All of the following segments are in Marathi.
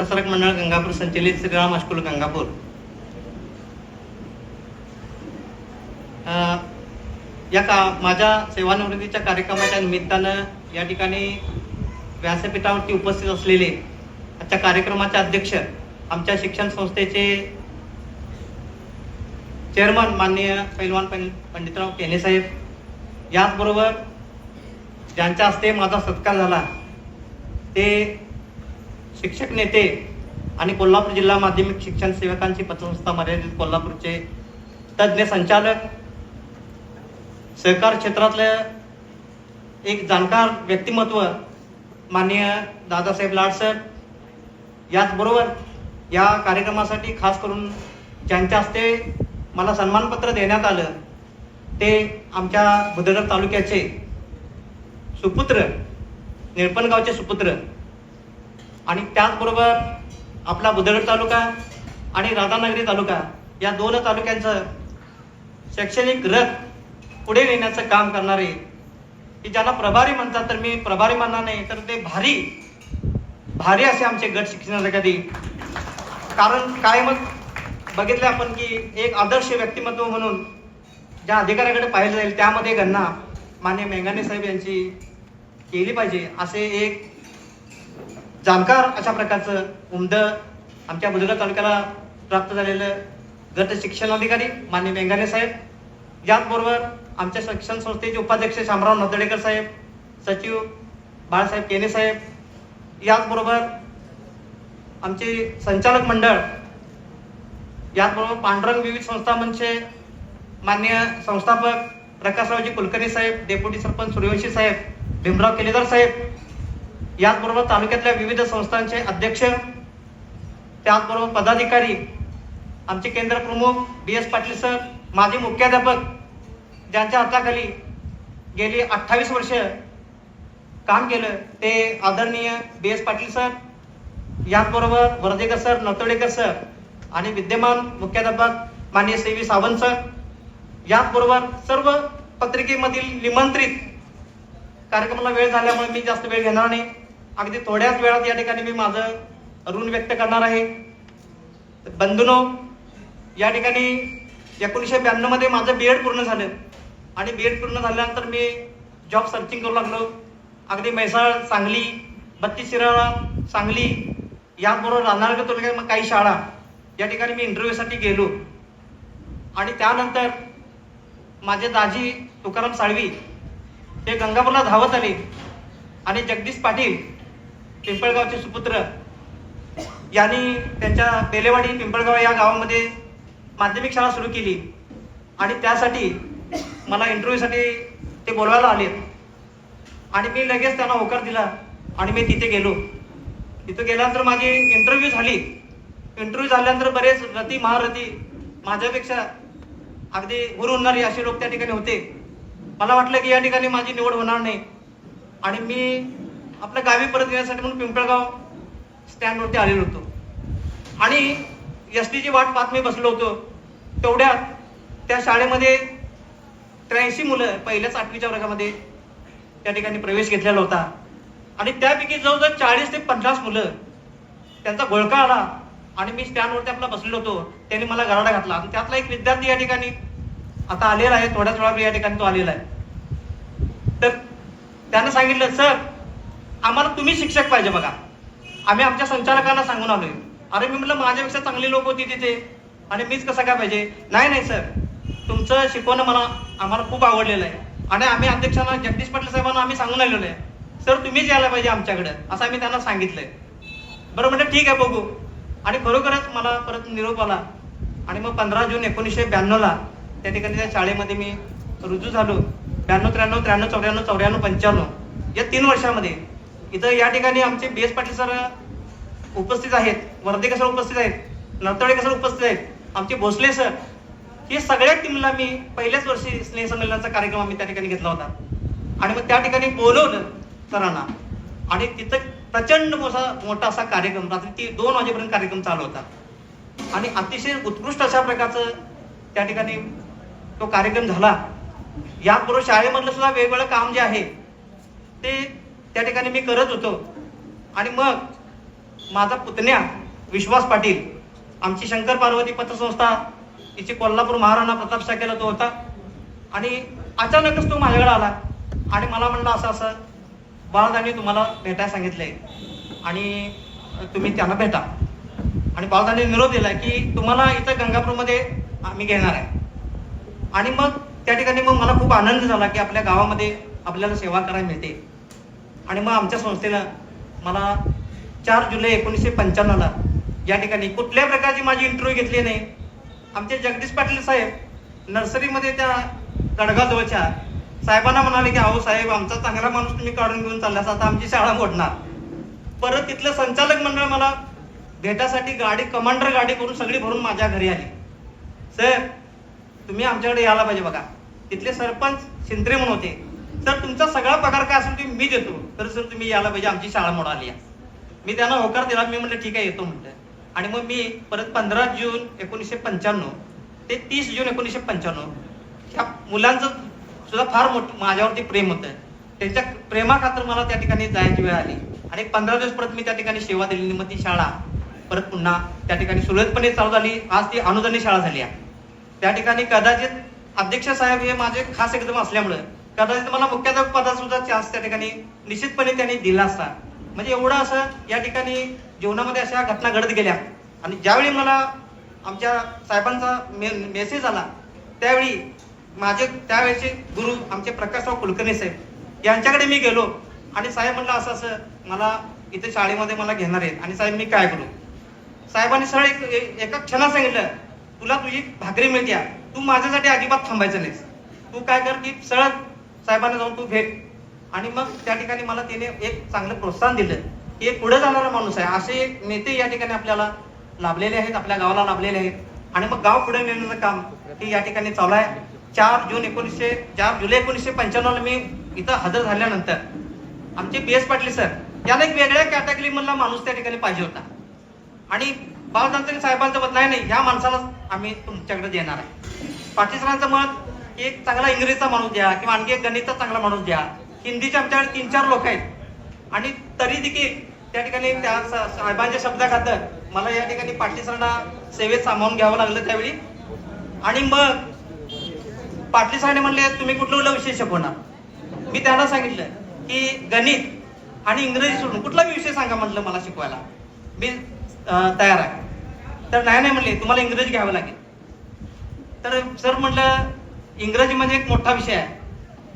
प्रसारक मंडळ गंगापूर संचलित श्रीराम हायस्कूल गंगापूर. या का माझ्या सेवानिवृत्तीच्या कार्यक्रमाच्या निमित्तानं या ठिकाणी व्यासपीठावरती उपस्थित असलेले आजच्या कार्यक्रमाचे अध्यक्ष आमच्या शिक्षण संस्थेचे चेअरमन माननीय पैलवान पंडितराव केने साहेब. याचबरोबर ज्यांच्या हस्ते माझा सत्कार झाला ते शिक्षक नेते आणि कोल्हापूर जिल्हा माध्यमिक शिक्षण सेवकांची पतसंस्था मर्यादित कोल्हापूरचे तज्ज्ञ संचालक सहकार क्षेत्रातलं एक जाणकार व्यक्तिमत्व माननीय दादासाहेब लाडसर याचबरोबर या कार्यक्रमासाठी खास करून ज्यांच्या हस्ते मला सन्मानपत्र देण्यात आलं ते आमच्या बुधडक तालुक्याचे सुपुत्र निळपणगावचे सुपुत्र आणि त्याचबरोबर आपला बुधगड तालुका आणि राधानगरी तालुका या दोन तालुक्यांचं शैक्षणिक रथ पुढे नेण्याचं काम करणारे की ज्यांना प्रभारी म्हणतात तर मी प्रभारी म्हणणार नाही तर ते भारी भारी असे आमचे गट शिक्षणाधिकारी. कारण काय मग? बघितलं आपण की एक आदर्श व्यक्तिमत्व म्हणून ज्या अधिकाऱ्याकडे पाहिलं जाईल त्यामध्ये गणना मान्य मेंगाने साहेब यांची केली पाहिजे असे एक जाणकार अशा प्रकारचं उमद आमच्या बुजुर्ग तालुक्याला प्राप्त झालेलं गट शिक्षणाधिकारी मान्य मेंगाने साहेब. याचबरोबर आमच्या शिक्षण संस्थेचे उपाध्यक्ष शामराव नदडेकर साहेब सचिव बाळासाहेब केने साहेब. याचबरोबर आमचे संचालक मंडळ याचबरोबर पांडुरंग विविध संस्था म्हणजे मान्य संस्थापक प्रकाशरावजी कुलकर्णी साहेब डेप्युटी सरपंच सूर्यवंशी साहेब भीमराव केलेदार साहेब. याचबरोबर तालुक्यातल्या विविध संस्थांचे अध्यक्ष त्याचबरोबर पदाधिकारी आमचे केंद्र प्रमुख बी एस पाटील सर माजी मुख्याध्यापक ज्यांच्या हाताखाली गेली अठ्ठावीस वर्ष काम केलं ते आदरणीय बी एस पाटील सर याचबरोबर वर्धेकर सर नतोडेकर सर आणि विद्यमान मुख्याध्यापक माननीय सी व्ही सावंत सर. याचबरोबर सर्व पत्रिकेमधील निमंत्रित कार्यक्रमाला वेळ झाल्यामुळे मी जास्त वेळ घेणार नाही. अगदी थोड्याच वेळात या ठिकाणी मी माझं ऋण व्यक्त करणार आहे. बंधुनो या ठिकाणी एकोणीसशे ब्याण्णवमध्ये माझं बी एड पूर्ण झालं. आणि बी एड पूर्ण झाल्यानंतर मी जॉब सर्चिंग करू लागलो. अगदी म्हैसाळ सांगली बत्तीस शिराळा सांगली याचबरोबर राहणार तालुक्यात मग काही शाळा. या ठिकाणी मी इंटरव्ह्यूसाठी गेलो. आणि त्यानंतर माझे दाजी तुकाराम साळवी ते गंगापूरला धावत आले. आणि जगदीश पाटील पिंपळगावचे सुपुत्र. यांनी त्यांच्या बेलेवाडी पिंपळगाव या गावामध्ये माध्यमिक शाळा सुरू केली. आणि त्यासाठी मला इंटरव्ह्यूसाठी ते बोलवायला आले. आणि मी लगेच त्यांना होकार दिला आणि मी तिथे गेलो. तिथे गेल्यानंतर माझी इंटरव्ह्यू झाली. इंटरव्ह्यू झाल्यानंतर बरेच रती महारथी माझ्यापेक्षा अगदी गुरु होणारे असे लोक त्या ठिकाणी होते. मला वाटलं की या ठिकाणी माझी निवड होणार नाही. आणि मी आपल्या गावी परत येण्यासाठी म्हणून पिंपळगाव स्टँडवरती आलेलो होतो. आणि एस टीची वाट पाहत मी बसलो होतो. तेवढ्यात त्या शाळेमध्ये त्र्याऐंशी मुलं पहिल्याच आठवीच्या वर्गामध्ये त्या ठिकाणी प्रवेश घेतलेला होता. आणि त्यापैकी जवळजवळ चाळीस ते पन्नास मुलं त्यांचा घोळका आला आणि मी स्टँडवरती आपला बसलेलो होतो. त्यांनी मला गराडा घातला. आणि त्यातला एक विद्यार्थी या ठिकाणी आता आलेला आहे. थोड्याच वेळा या ठिकाणी तो आलेला आहे. तर त्यानं सांगितलं सर आम्हाला तुम्ही शिक्षक पाहिजे बघा. आम्ही आमच्या संचालकांना सांगून आलोय. अरे मी म्हटलं माझ्यापेक्षा चांगली लोक होती तिथे. आणि मीच कसं काय पाहिजे? नाही नाही सर. तुमचं शिकवणं मला आम्हाला खूप आवडलेलं आहे. आणि आम्ही अध्यक्षांना जगदीश पाटील साहेबांना आम्ही सांगून आलेलो आहे. सर तुम्हीच यायला पाहिजे आमच्याकडे असं आम्ही त्यांना सांगितलंय. बरं म्हटलं ठीक आहे बघू. आणि खरोखरच मला परत निरोप आला. आणि मग पंधरा जून एकोणीसशे ब्याण्णवला त्या ठिकाणी त्या शाळेमध्ये मी रुजू झालो. ब्याण्णव त्र्याण्णव त्र्याण्णव चौऱ्याण्णव चौऱ्याण्णव पंच्याण्णव या तीन वर्षामध्ये. इथं या ठिकाणी आमचे बी एस पाटील सर उपस्थित आहेत. वर्धेकर सर उपस्थित आहेत? नरतडेकर सर उपस्थित आहेत? आमचे भोसले सर हे सगळ्या टीमला मी पहिल्याच वर्षी स्नेहसंमेलनाचा कार्यक्रम आम्ही त्या ठिकाणी घेतला होता. आणि मग त्या ठिकाणी बोलवलं सरांना. आणि तिथं प्रचंड मोठा मोठा असा कार्यक्रम रात्री ती दोन वाजेपर्यंत कार्यक्रम चालू होता. आणि अतिशय उत्कृष्ट अशा प्रकारचं त्या ठिकाणी तो कार्यक्रम झाला. याचबरोबर शाळेमधलं सुद्धा वेगवेगळं काम जे आहे ते त्या ठिकाणी मी करत होतो. आणि मग माझा पुतण्या विश्वास पाटील आमची शंकर पार्वती पतसंस्था तिची कोल्हापूर महाराणा प्रताप शाखेला तो होता. आणि अचानकच तो माझ्याकडे आला आणि मला म्हणलं असं असं बाळदानी तुम्हाला भेटायला सांगितलंय. आणि तुम्ही त्यांना भेटा. आणि बाळदानी निरोप दिला की तुम्हाला इथं गंगापूरमध्ये आम्ही घेणार आहे. आणि मग त्या ठिकाणी मग मला खूप आनंद झाला की आपल्या गावामध्ये आपल्याला सेवा करायला मिळते. आणि मग आमच्या संस्थेनं मला चार जुलै एकोणीसशे पंच्याण्णवला या ठिकाणी कुठल्या प्रकारची माझी इंटरव्ह्यू घेतली नाही. आमचे जगदीश पाटील साहेब नर्सरीमध्ये त्या गडगाजवळच्या साहेबांना म्हणाले की अहो साहेब आमचा चांगला माणूस तुम्ही काढून घेऊन चालल्यास आता आमची शाळा मोडणार. परत तिथलं संचालक मंडळ मला भेटासाठी गाडी कमांडर गाडी करून सगळी भरून माझ्या घरी आली. सर तुम्ही आमच्याकडे यायला पाहिजे बघा. तिथले सरपंच शिंद्रे म्हणून होते. सर तुमचा सगळा पगार काय असेल तुम्ही मी देतो. तर सर तुम्ही यायला पाहिजे आमची शाळा मोडाली या. आहे मी त्यांना होकार दिला मी म्हटलं ठीक आहे येतो म्हटलं आणि मग मी परत पंधरा जून एकोणीसशे पंच्याण्णव ते तीस जून एकोणीसशे पंच्याण्णव ह्या मुलांचं सुद्धा फार मोठं माझ्यावरती प्रेम होतं. त्यांच्या प्रेमाखातर मला त्या ठिकाणी जायची वेळ आली. आणि पंधरा दिवस परत मी त्या ठिकाणी सेवा दिली मग ती शाळा परत पुन्हा त्या ठिकाणी सुरळीतपणे चालू झाली. आज ती अनुदानी शाळा झाली आहे त्या ठिकाणी कदाचित अध्यक्ष साहेब हे माझे खास एकदम असल्यामुळं कदाचित मला मुख्याध्यापक पदा सुद्धा चान्स त्या ठिकाणी निश्चितपणे त्यांनी दिला असता. म्हणजे एवढं असं या ठिकाणी जीवनामध्ये अशा घटना घडत गेल्या. आणि ज्यावेळी मला आमच्या साहेबांचा मे मेसेज आला त्यावेळी माझे त्यावेळेचे गुरु आमचे प्रकाशराव कुलकर्णी साहेब यांच्याकडे मी गेलो. आणि साहेब म्हणलं असं असं मला इथे शाळेमध्ये मला घेणार आहेत. आणि साहेब मी काय करू? साहेबांनी सरळ एक- एका क्षणात सांगितलं तुला तुझी भाकरी मिळते. तू माझ्यासाठी अजिबात थांबायचं नाहीस. तू काय कर की सरळ साहेबांना जाऊन तू भेट. आणि मग त्या ठिकाणी मला तिने एक चांगलं प्रोत्साहन दिलं की एक पुढे जाणारा माणूस आहे. असे नेते या ठिकाणी आपल्याला लाभलेले आहेत आपल्या गावाला लाभलेले आहेत. आणि मग गाव पुढे नेण्याचं काम हे या ठिकाणी चालू आहे. चार जून एकोणीसशे चार जुलै एकोणीसशे पंच्याण्णवला मी इथं हजर झाल्यानंतर आमचे बी एस पाटील सर याला एक वेगळ्या कॅटेगरी मधला माणूस त्या ठिकाणी पाहिजे होता. आणि बाळदांचे साहेबांचं मत नाही नाही ह्या माणसाला आम्ही तुमच्याकडे देणार आहे. पाटील सरांचं मत की एक चांगला इंग्रजीचा माणूस द्या किंवा आणखी एक गणितचा चांगला माणूस द्या हिंदीचे आमच्याकडे तीन चार लोक आहेत. आणि तरी देखील त्या ठिकाणी त्या सा- साहेबांच्या शब्दाखातर मला या ठिकाणी पाटील सरांना सेवेत सामावून घ्यावं लागलं त्यावेळी. आणि मग पाटील साहेब म्हणले तुम्ही कुठलं विषय शिकवणार मी त्यांना सांगितलं की गणित आणि इंग्रजी सोडून कुठला विषय सांगा म्हटलं मला शिकवायला. मी तयार आहे. तर नाही नाही म्हणले तुम्हाला इंग्रजी घ्यावं लागेल. तर सर म्हटलं इंग्रजी म्हणजे एक मोठा विषय आहे.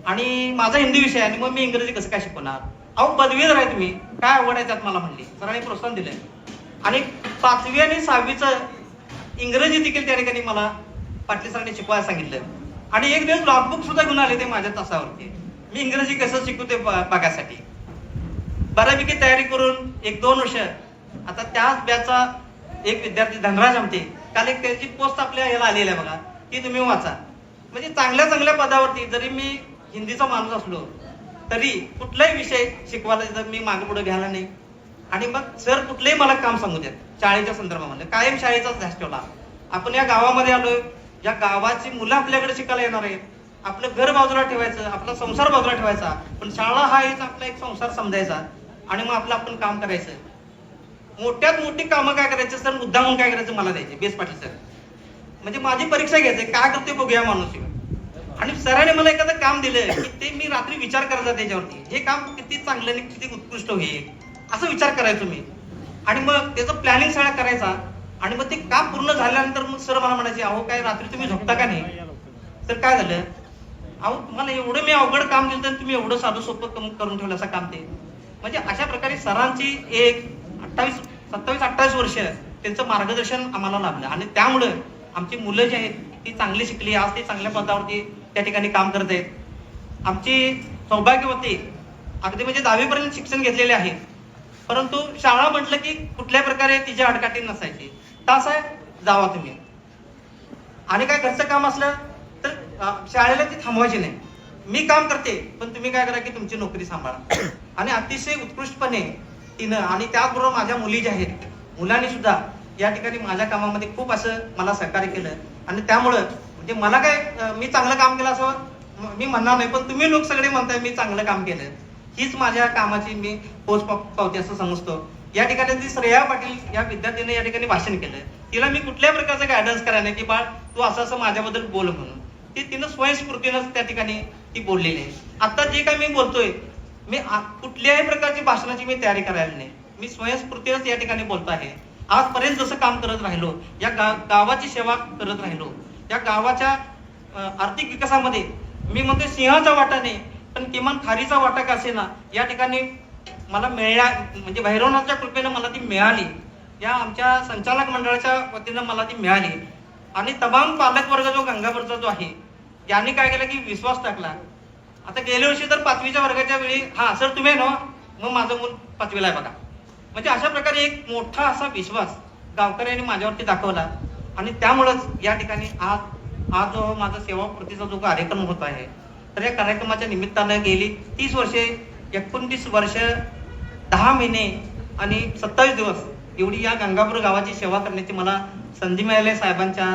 आणि माझा हिंदी विषय आहे आणि मग मी इंग्रजी कसं काय शिकवणार? अहो पदवीधर आहे तुम्ही. काय आवड आहे त्यात मला म्हणली. सरांनी प्रोत्साहन दिलंय. आणि पाचवी आणि सहावीचं इंग्रजी देखील त्या ठिकाणी मला पाटील सरांनी शिकवायला सांगितलं. आणि एक दिवस लॉगबुक सुद्धा घेऊन आले ते माझ्या तासावरती. मी इंग्रजी कसं शिकू ते ब- बघायसाठी. बऱ्यापैकी तयारी करून एक दोन वर्ष आता त्याच बॅचचा एक विद्यार्थी धनराज आमटे काल एक त्याची पोस्ट आपल्या याला आलेली आहे बघा. ती तुम्ही वाचा. म्हणजे चांगल्या चांगल्या पदावरती जरी मी हिंदीचा माणूस असलो तरी कुठलाही विषय शिकवायला जर मी मागे पुढे घ्यायला नाही. आणि मग सर कुठलंही मला काम सांगू देत शाळेच्या संदर्भामध्ये. कायम शाळेचाच ध्यास ठेवला. आपण या गावामध्ये आलोय. या गावाची मुलं आपल्याकडे शिकायला येणार आहेत. आपलं घर बाजूला ठेवायचं आपला संसार बाजूला ठेवायचा. पण शाळा हा हेच आपला एक संसार समजायचा. आणि मग आपलं आपण काम करायचं. मोठ्यात मोठी कामं काय करायचं? सर मुद्दा म्हणून काय करायचं? मला द्यायचे. बेस पाटील सर. म्हणजे माझी परीक्षा घ्यायची काय करते बघूया माणूस आणि सरांनी मला एखादं काम दिलं की ते मी रात्री विचार करायचा त्याच्यावरती. हे काम किती चांगलं आणि किती उत्कृष्ट होईल असं विचार करायचो मी. आणि मग त्याचं प्लॅनिंग सगळा करायचा. आणि मग ते काम पूर्ण झाल्यानंतर मग सर मला म्हणायचे अहो काय रात्री तुम्ही झोपता का नाही? तर काय झालं? अहो तुम्हाला एवढं मी अवघड काम दिलं तर तुम्ही एवढं साधं सोपं कम- करून ठेवलं असं काम ते. म्हणजे अशा प्रकारे सरांची एक अठ्ठावीस सत्तावीस अठ्ठावीस वर्ष त्यांचं मार्गदर्शन आम्हाला लाभलं. आणि त्यामुळं आमची मुलं जी आहेत ती चांगली शिकली आज ती चांगल्या पदावरती त्या ठिकाणी काम करत आहेत. आमची सौभाग्यवती अगदी म्हणजे दहावीपर्यंत शिक्षण घेतलेले आहे. परंतु शाळा म्हटलं की कुठल्या प्रकारे तिच्या अडकाटी नसायची. तास आहे जावा तुम्ही. आणि काय घरचं काम असलं तर शाळेला ती थांबवायची नाही. मी काम करते पण तुम्ही काय करा की तुमची नोकरी सांभाळा. आणि अतिशय उत्कृष्टपणे तिनं आणि त्याचबरोबर माझ्या मुली ज्या आहेत मुलांनी सुद्धा या ठिकाणी माझ्या कामामध्ये खूप असं मला सहकार्य केलं. आणि त्यामुळं म्हणजे मला काय मी चांगलं काम केलं असं मी म्हणणार नाही पण तुम्ही लोक सगळे म्हणताय मी चांगलं काम केलं. हीच माझ्या कामाची मी पोच पावती असं समजतो. या ठिकाणी ती श्रेया पाटील या विद्यार्थीने या ठिकाणी भाषण केलं तिला मी कुठल्याही प्रकारचं गायडन्स करायला नाही की बाळ तू असं असं माझ्याबद्दल बोल म्हणून. ती तिनं स्वयंस्फूर्तीनं त्या ठिकाणी ती बोललेली आहे. आता जे काय मी बोलतोय मी कुठल्याही प्रकारची भाषणाची मी तयारी करायला नाही. मी स्वयंस्फूर्तीनंच या ठिकाणी बोलतो आहे. आजपर्यंत जसं काम करत राहिलो या गा- गावाची सेवा करत राहिलो या गावाच्या आर्थिक विकासामध्ये मी म्हणतो सिंहाचा वाटा नाही पण किमान खारीचा वाटा का असेना या ठिकाणी मला मिळण्या म्हणजे भैरवनाथच्या कृपेनं मला ती मिळाली. या आमच्या संचालक मंडळाच्या वतीनं मला ती मिळाली. आणि तमाम पालक वर्ग जो गंगापूरचा जो आहे यांनी काय केलं की विश्वास टाकला. आता गेल्या वर्षी तर पाचवीच्या वर्गाच्या वेळी हा सर तुम्ही आहे ना? मग माझं मूल पाचवीला आहे बघा. म्हणजे अशा प्रकारे एक मोठा असा विश्वास गावकऱ्यांनी माझ्यावरती दाखवला. आणि त्यामुळंच या ठिकाणी आज आज जो माझा सेवापूर्तीचा जो कार्यक्रम होत आहे तर या कार्यक्रमाच्या निमित्तानं गेली तीस वर्षे एकोणतीस वर्ष दहा महिने आणि सत्तावीस दिवस एवढी या गंगापूर गावाची सेवा करण्याची मला संधी मिळाली आहे साहेबांच्या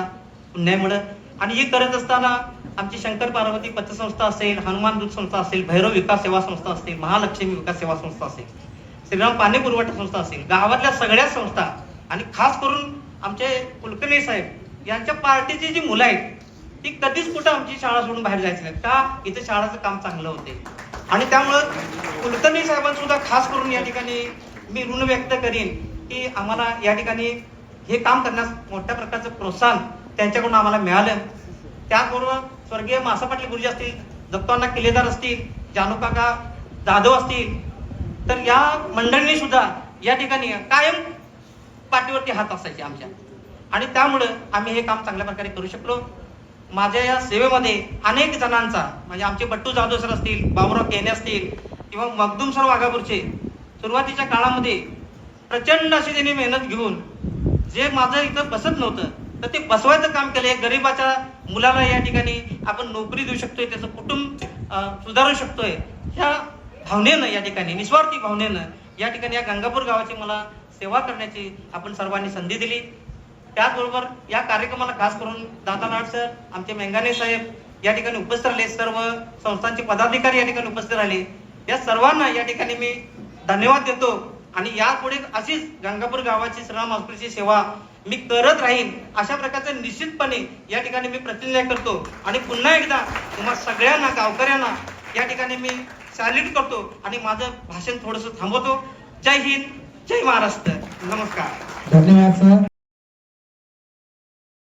पुण्यामुळं. आणि हे करत असताना आमची शंकर पार्वती पतसंस्था असेल हनुमान दूध संस्था असेल भैरव विकास सेवा संस्था असेल महालक्ष्मी विकास सेवा संस्था असेल. श्रीराम पाणी पुरवठा संस्था असेल गावातल्या सगळ्या संस्था आणि खास करून आमचे कुलकर्णी साहेब यांच्या पार्टीची जी मुलं आहेत ती कधीच कुठं आमची शाळा सोडून बाहेर जायची नाही का? इथे शाळाचं काम चांगलं होते. आणि त्यामुळं कुलकर्णी साहेबांसुद्धा खास करून या ठिकाणी मी ऋण व्यक्त करीन की आम्हाला या ठिकाणी हे काम करण्यास मोठ्या प्रकारचं प्रोत्साहन त्यांच्याकडून आम्हाला मिळालं. त्याचबरोबर स्वर्गीय मासा पाटील गुरुजी असतील दत्तांना किल्लेदार असतील जानू काका जाधव असतील तर या मंडळींनी सुद्धा या ठिकाणी कायम पाठीवरती हात असायचे आमच्या. आणि त्यामुळं आम्ही हे काम चांगल्या प्रकारे करू शकलो. माझ्या या सेवेमध्ये अनेक जणांचा म्हणजे आमचे बट्टू जाधव सर असतील बाबुराव केने असतील किंवा मगदूम सर वाघापूरचे सुरुवातीच्या काळामध्ये प्रचंड अशी त्यांनी मेहनत घेऊन जे माझं इथं बसत नव्हतं तर ते बसवायचं काम केलं. एक गरीबाच्या मुलाला या ठिकाणी आपण नोकरी देऊ शकतोय त्याचं कुटुंब सुधारू शकतोय. ह्या भावनेनं या ठिकाणी निस्वार्थी भावनेनं या ठिकाणी या गंगापूर गावाची मला सेवा करण्याची आपण सर्वांनी संधी दिली. त्याचबरोबर या कार्यक्रमाला खास करून दादा सर आमचे मेंगाने साहेब या ठिकाणी उपस्थित राहिले. सर्व संस्थांचे पदाधिकारी या ठिकाणी उपस्थित राहिले. या सर्वांना या ठिकाणी मी धन्यवाद देतो. आणि यापुढे अशीच गंगापूर गावाची श्रीराम हॉस्पिटलची सेवा मी करत राहीन अशा प्रकारचं निश्चितपणे या ठिकाणी मी प्रतिज्ञा करतो. आणि पुन्हा एकदा तुम्हा सगळ्यांना गावकऱ्यांना या ठिकाणी मी सॅल्यूट करतो आणि माझं भाषण थोडंसं थांबवतो. जय हिंद जय महाराष्ट्र. नमस्कार. धन्यवाद सर.